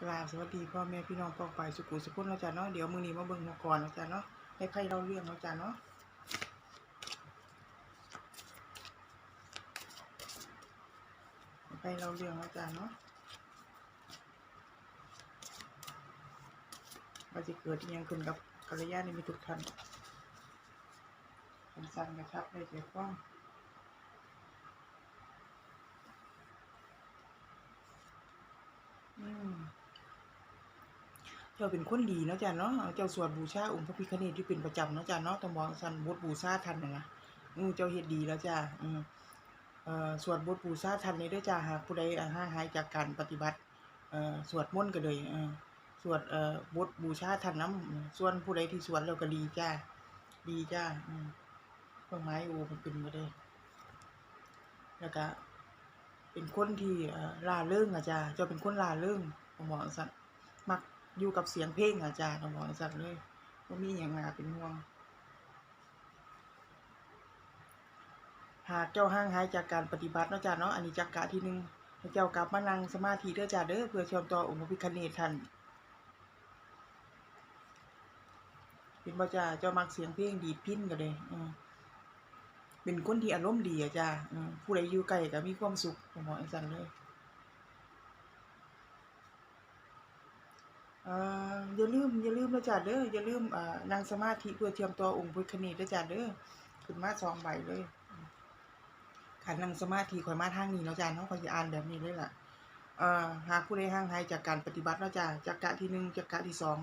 กราบสวัสดีพ่อแม่พี่น้องปองไปสุขุสุขุนแล้วจ้ะเนาะเดี๋ยวมือนี้มาเบิ่งหัวก่อนแล้วจ้ะเนาะให้ใครเล่าเรื่องแล้วจ้ะเนาะให้ใครเล่าเรื่องแล้วจ้ะเนาะว่าจะเกิดยังขึ้นกับกัลยาณมิตรทุกท่านคำสั่งกระชับได้เกี่ยวข้องอืม จ้าเป็นคนดีเนาะจ้ะเนาะเจ้าสวดบูชาองค์พระพิฆเนศที่เป็นประจำเนาะจ้ะเนาะต้องบอกสันบทบูชาทันนะนะอือเจ้าเฮ็ดดีแล้วจ้ะอืมเอ่อสวดบทบูชาทันนี้ด้วยจ้ะหากผู้ใดห่างหายจากการปฏิบัติเอ่อสวดมนต์ก็เลยเอ่อสวดเอ่อบทบูชาทันน้ำส่วนผู้ใดที่สวดแล้วก็ดีจ้ะดีจ้ะอืมต้นไม้โอ้มันเป็นบ่ได้แล้วก็เป็นคนที่เอ่อร่าเริงอะจ้ะเจ้าเป็นคนร่าเริงผมบอกสันมัก อยู่กับเสียงเพลงอะจ้ะต้องบอสั่นเลยบ่มีหยังนาเป็นห่วง หากเจ้าห่างหายจากการปฏิบัติเนาะจ้ะเนาะอันนี้จักกะที่หนึ่งให้เจ้ากลับมานั่งสมาธิเด้อจ้ะเด้อเพื่อเชื่อมต่อองค์พระพิฆเนศท่านเป็นบ่จ้ะเจ้ามักเสียงเพลงดีพิ้นก็เลยอือเป็นคนที่อารมณ์ดีอะจ้ะอือผู้ใดอยู่ใกล้ก็มีความสุขผมอกจังซั่นเลย อย่าลืมอย่าลืมนะจ้ะเด้ออย่าลืมอ่านั่งสมาธิเพื่อเชื่อมต่อองค์พระพิฆเนศเด้อจ้ะเด้อขึ้นมาสองใบเลยขันนั่งสมาธิข่อยมาทางนี้เนาะจ้ะเนาะข่อยอ่านแบบนี้เลยล่ะหากผู้ใดห่างหายจากการปฏิบัติเนาะจ้ะจักกะที่หนึ่งจักกะที่สอง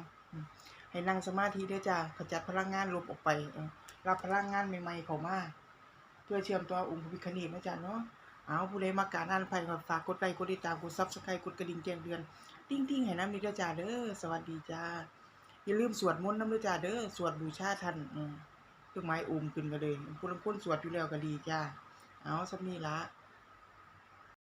ให้นั่งสมาธิเด้อจ้ะขจัดพลังงานลบออกไปรับพลังงานใหม่ๆเข้ามาเพื่อเชื่อมต่อองค์พระพิฆเนศเนะจ้ะเนาะ เอาผู้ใดมาการอ่านไผก็ฝากกดไลค์กดติดตามกดซับสไครต์กดกระดิ่งแจ้งเตือนติ้งทิ้งให้น้ำนี่เด้อจ้าเด้อสวัสดีจ้าอย่าลืมสวดมนต์น้ำนิดจ้าเด้อสวดบูชาท่านอืมเครื่องไม้อุ้มขึ้นกันเลยผู้ลางคนสวดอยู่แล้วก็ดีจ้าเอาสักนี้ละ